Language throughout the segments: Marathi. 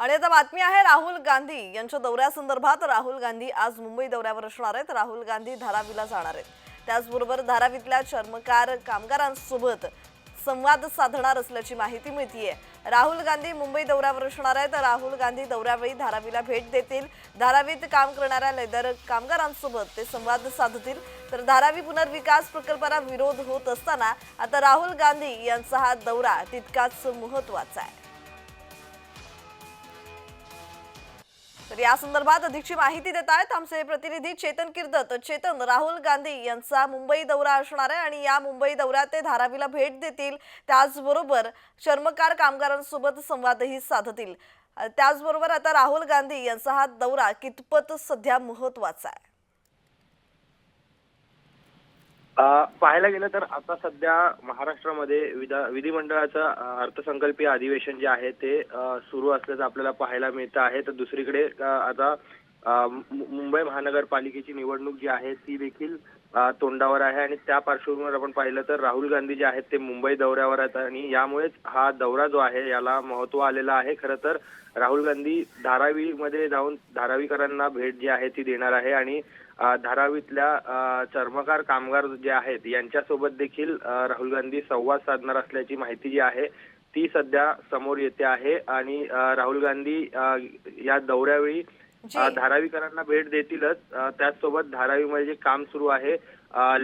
आणि आता बातमी आहे राहुल गांधी यांच्या दौऱ्यासंदर्भात. राहुल गांधी आज मुंबई दौऱ्यावर असणार आहेत. राहुल गांधी धारावीला जाणार आहेत. त्याचबरोबर धारावीतल्या चर्मकार कामगारांसोबत संवाद साधणार असल्याची माहिती मिळतीये. राहुल गांधी मुंबई दौऱ्यावर असणार आहेत. राहुल गांधी दौऱ्यावेळी धारावीला भेट देतील. धारावीत काम करणाऱ्या लेदर कामगारांसोबत ते संवाद साधतील. तर धारावी पुनर्विकास प्रकल्पाला विरोध होत असताना आता राहुल गांधी यांचा हा दौरा तितकाच महत्त्वाचा आहे. तर या संदर्भात अधिकची माहिती देत आहेत आमचे प्रतिनिधी चेतन किर्दत चेतन राहुल गांधी यांचा मुंबई दौरा असणार आहे आणि या मुंबई दौऱ्यात ते धारावीला भेट देतील. त्याचबरोबर चर्मकार कामगारांसोबत संवादही साधतील. त्याचबरोबर आता राहुल गांधी यांचा हा दौरा कितपत सध्या महत्त्वाचा आहे? पाहायला गेलं तर आता सध्या महाराष्ट्रामध्ये विधा विधिमंडळाचं अर्थसंकल्पीय अधिवेशन जे आहे ते सुरू असल्याचं आपल्याला पाहायला मिळतं आहे. तर दुसरीकडे आता मुंबई महानगरपालिकेची निवडणूक जी आहे ती देखील तोंडावर आहे. आणि त्या पार्श्वभूमीवर आपण पाहिलं तर राहुल गांधी जे आहेत ते मुंबई दौऱ्यावर आहेत. आणि यामुळेच हा दौरा जो आहे याला महत्त्व आलेला आहे. खरं तर राहुल गांधी धारावीमध्ये जाऊन धारावीकरांना भेट जी आहे ती देणार आहे. आणि धारावीतल्या चर्मकार कामगार जे आहेत यांच्यासोबत देखील राहुल गांधी संवाद साधणार असल्याची माहिती जी आहे ती सध्या समोर येते आहे. आणि राहुल गांधी या दौऱ्यावेळी धारावीकरांना भेट देतीलच. त्याचसोबत धारावीमध्ये जे काम सुरू आहे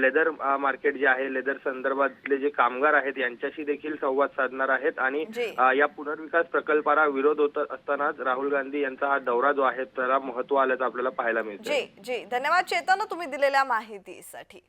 लेदर मार्केट जे आहे लेदर संदर्भातले जे कामगार आहेत यांच्याशी देखील संवाद साधणार आहेत आणि या पुनर्विकास प्रकल्पाला विरोध होत असतानाच राहुल गांधी यांचा हा दौरा जो आहे त्याला महत्त्व आल्याचं आपल्याला पाहायला मिळतं जी जी. धन्यवाद चेतन तुम्ही दिलेल्या माहितीसाठी.